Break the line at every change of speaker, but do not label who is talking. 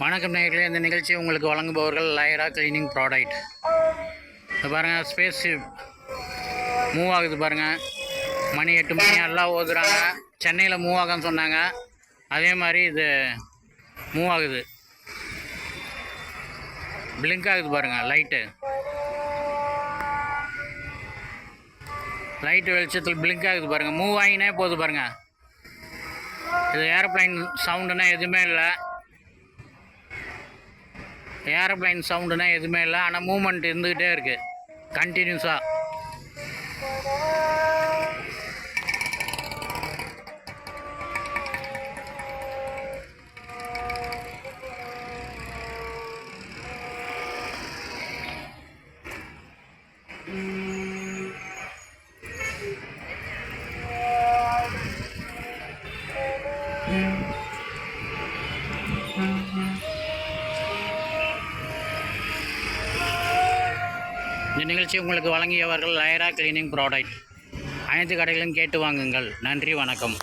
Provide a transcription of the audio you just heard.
வணக்கம் நேர்களே இந்த நிகழ்ச்சி உங்களுக்கு வழங்குபவர்கள் லைரா கிளீனிங் ப்ராடக்ட் இப்போ பாருங்கள் ஸ்பேஸ் மூவ் ஆகுது பாருங்கள் மணி எட்டு மணி எல்லாம் ஓதுறாங்க. சென்னையில் மூவ் ஆகும்னு சொன்னாங்க. அதே மாதிரி இது மூவ் ஆகுது. பிளிங்க் ஆகுது பாருங்கள் லைட்டு லைட்டு வெளிச்சத்தில் பிளிங்க் ஆகுது பாருங்கள் மூவ் ஆகினே போகுது பாருங்கள் இது ஏரோப்ளைன் சவுண்டுனா எதுவுமே இல்லை. ஏரோப்ளைன் சவுண்டுனா எதுவுமே இல்லை. ஆனால் மூமெண்ட் இருந்துக்கிட்டே இருக்குது கண்டினியூஸாக இந்த நிகழ்ச்சி உங்களுக்கு வழங்கியவர்கள் லயரா கிளீனிங் ப்ராடக்ட். அனைத்து கடைகளிலும் கேட்டு வாங்குங்கள். நன்றி வணக்கம்.